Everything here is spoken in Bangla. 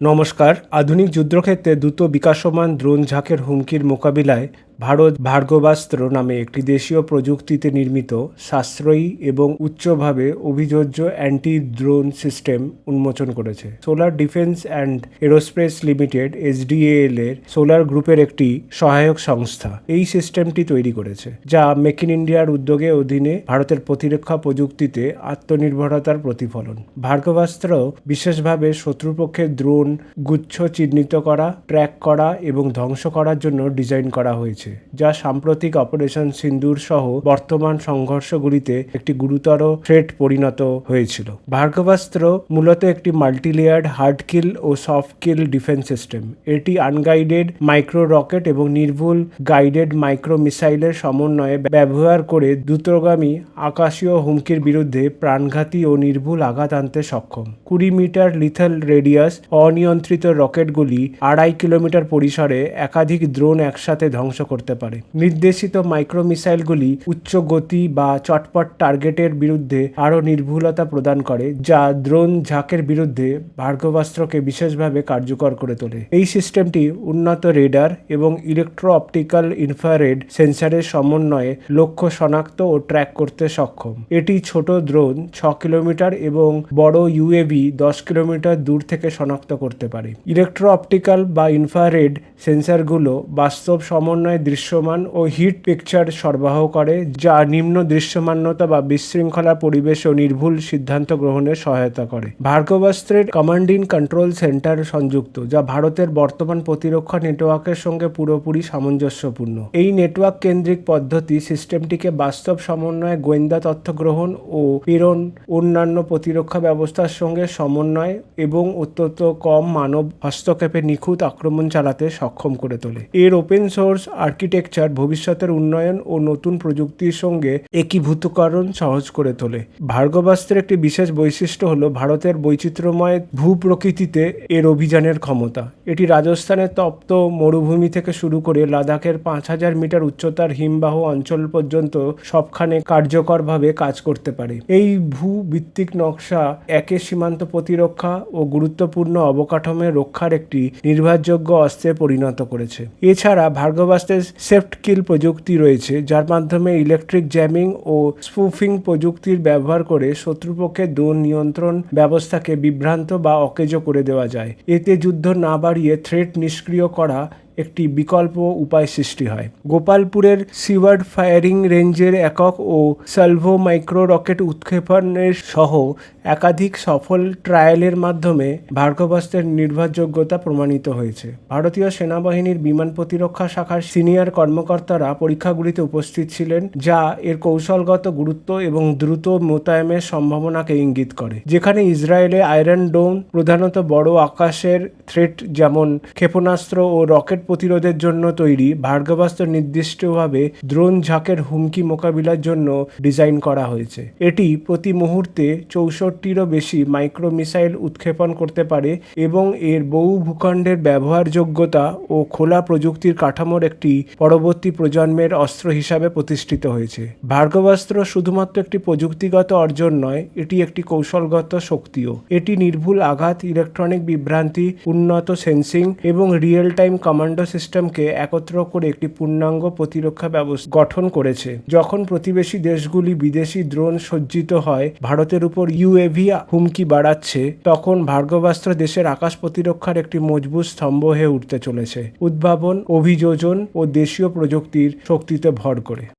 নমস্কার। আধুনিক যুদ্ধক্ষেত্রে দ্রুত বিকাশমান দ্রোণ ঝাঁকের হুমকির মোকাবিলায় ভারত ভার্গবাস্ত্র নামে একটি দেশীয় প্রযুক্তিতে নির্মিত, সাশ্রয়ী এবং উচ্চভাবে অভিযোজ্য অ্যান্টি ড্রোন সিস্টেম উন্মোচন করেছে। Solar defence and aerospace limited SDL এর সোলার গ্রুপের একটি সহায়ক সংস্থা এই সিস্টেমটি তৈরি করেছে, যা মেক ইন ইন্ডিয়ার উদ্যোগে অধীনে ভারতের প্রতিরক্ষা প্রযুক্তিতে আত্মনির্ভরতার প্রতিফলন। ভার্গবাস্ত্র বিশেষভাবে শত্রুপক্ষের দ্রোণ গুচ্ছ চিহ্নিত করা, ট্র্যাক করা এবং ধ্বংস করার জন্য ডিজাইন করা হয়েছে। যা সাম্প্রতিক অপারেশন সিন্দুর সহ বর্তমান সংঘর্ষগুলিতে একটি গুরুতর থ্রেট পরিণত হয়েছিল। ভার্গবাস্ত্র মূলত একটি মাল্টিলেয়ার্ড হার্ড কিল ও সফট কিল ডিফেন্স সিস্টেম এটি আনগাইডেড মাইক্রো রকেট এবং নির্ভুল গাইডেড মাইক্রো মিসাইলের সমন্বয়ে ব্যবহার করে দ্রুতগামী আকাশীয় হুমকির বিরুদ্ধে প্রাণঘাতী ও নির্ভুল আঘাত আনতে সক্ষম। কুড়ি মিটার লিথাল রেডিয়াস অনিয়ন্ত্রিত রকেটগুলি আড়াই কিলোমিটার পরিসরে একাধিক ড্রোন একসাথে ধ্বংস করতে পারে। নির্দেশিত মাইক্রো মিসাইলগুলি উচ্চ গতি বা চটপট টার্গেটের বিরুদ্ধে আরও নির্ভুলতা প্রদান করে, যা দ্রোণ ঝাঁকের বিরুদ্ধে ভার্গবাস্ত্রকে বিশেষভাবে কার্যকর করে তোলে। এই সিস্টেমটি উন্নত রেডার এবং ইলেকট্রো অপটিক্যাল ইনফ্রারেড সেন্সারের সমন্বয়ে লক্ষ্য শনাক্ত ও ট্র্যাক করতে সক্ষম। এটি ছোট দ্রোণ ছ কিলোমিটার এবং বড় ইউএভি দশ কিলোমিটার দূর থেকে শনাক্ত করতে পারে। ইলেকট্রো অপটিক্যাল বা ইনফ্রারেড সেন্সারগুলো বাস্তব সমন্বয়ে দৃশ্যমান ও হিট পিকচার সরবরাহ করে, যা নিম্ন দৃশ্যমানতা বা বিশৃঙ্খলা পরিবেশ ও নির্ভুল সিদ্ধান্ত গ্রহণে সহায়তা করে। ভার্গবাস্ত্রের কমান্ডিং কন্ট্রোল সেন্টার সংযুক্ত, যা ভারতের বর্তমান প্রতিরক্ষা নেটওয়ার্কের সঙ্গে পুরোপুরি সামঞ্জস্যপূর্ণ। এই নেটওয়ার্ক কেন্দ্রিক পদ্ধতি সিস্টেমটিকে বাস্তব সমন্বয়ে গোয়েন্দা তথ্য গ্রহণ ও প্রেরণ, অন্যান্য প্রতিরক্ষা ব্যবস্থার সঙ্গে সমন্বয় এবং অত্যন্ত কম মানব হস্তক্ষেপে নিখুঁত আক্রমণ চালাতে সক্ষম করে তোলে। এর ওপেন সোর্স আর্কিটেকচার ভবিষ্যতের উন্নয়ন ও নতুন প্রযুক্তির সঙ্গে একীভূতকরণ সহজ করে তোলে। ভার্গবাস্ত্রের একটি বিশেষ বৈশিষ্ট্য হলো ভারতের বৈচিত্র্যময় ভূপ্রকৃতিতে এর অভিযানের ক্ষমতা। এটি রাজস্থানের তপ্ত মরুভূমি থেকে শুরু করে লাদাখের পাঁচ হাজার মিটার উচ্চতার হিমবাহ অঞ্চল পর্যন্ত সবখানে কার্যকরভাবে কাজ করতে পারে। এই ভূভিত্তিক নকশা একে সীমান্ত প্রতিরক্ষা ও গুরুত্বপূর্ণ অবকাঠামো রক্ষার একটি নির্ভরযোগ্য অস্ত্রে পরিণত করেছে। এছাড়া ভার্গবাস্তের সেফট কিল প্রযুক্তি রয়েছে, যার মাধ্যমে ইলেকট্রিক জ্যামিং ও স্পুফিং প্রযুক্তির ব্যবহার করে শত্রুপক্ষের দূর নিয়ন্ত্রণ ব্যবস্থাকে বিভ্রান্ত বা অকেজো করে দেওয়া যায়। এতে যুদ্ধ না বাড়িয়ে থ্রেট নিষ্ক্রিয় করা একটি বিকল্প উপায় সৃষ্টি হয়। গোপালপুরের সিওয়ার্ড ফায়ারিং রেঞ্জের একক ও সালভো মাইক্রো রকেট উৎক্ষেপণের সহ একাধিক সফল ট্রায়ালের মাধ্যমে ভার্গবাস্ত্রের নির্ভরযোগ্যতা প্রমাণিত হয়েছে। ভারতীয় সেনাবাহিনীর বিমান প্রতিরক্ষা শাখার সিনিয়র কর্মকর্তারা পরীক্ষাগুলিতে উপস্থিত ছিলেন, যা এর কৌশলগত গুরুত্ব এবং দ্রুত মোতায়েনের সম্ভাবনাকে ইঙ্গিত করে, যেখানে ইসরায়েলে আয়রন ডোম প্রধানত বড় আকাশের থ্রেট যেমন ক্ষেপণাস্ত্র ও রকেট প্রতিরোধের জন্য তৈরি ভার্গবাস্ত্র নির্দিষ্টভাবে দ্রোণ ঝাঁকের হুমকি মোকাবিলার জন্য ডিজাইন করা হয়েছে। এটি প্রতি মুহূর্তে চৌষট্টিরও বেশি মাইক্রো মিসাইল উৎক্ষেপণ করতে পারে এবং এর বহু ভূখণ্ডের ব্যবহারযোগ্যতা ও খোলা প্রযুক্তির কাঠামোর একটি পরবর্তী প্রজন্মের অস্ত্র হিসাবে প্রতিষ্ঠিত হয়েছে। ভার্গবাস্ত্র শুধুমাত্র একটি প্রযুক্তিগত অর্জন নয়, এটি একটি কৌশলগত শক্তিও। এটি নির্ভুল আঘাত, ইলেকট্রনিক বিভ্রান্তি, উন্নত সেন্সিং এবং রিয়েল টাইম কমান্ডো সিস্টেমকে একত্র করে একটি পূর্ণাঙ্গ প্রতিরক্ষা ব্যবস্থা গঠন করেছে। যখন প্রতিবেশী দেশগুলি বিদেশি ড্রোন সজ্জিত হয়, ভারতের উপর ইউএভি হুমকি বাড়াচ্ছে, তখন ভার্গবাস্ত্র দেশের আকাশ প্রতিরক্ষার একটি মজবুত স্তম্ভ হয়ে উঠতে চলেছে। উদ্ভাবন, অভিযোজন ও দেশীয় প্রযুক্তির শক্তিতে ভর করে।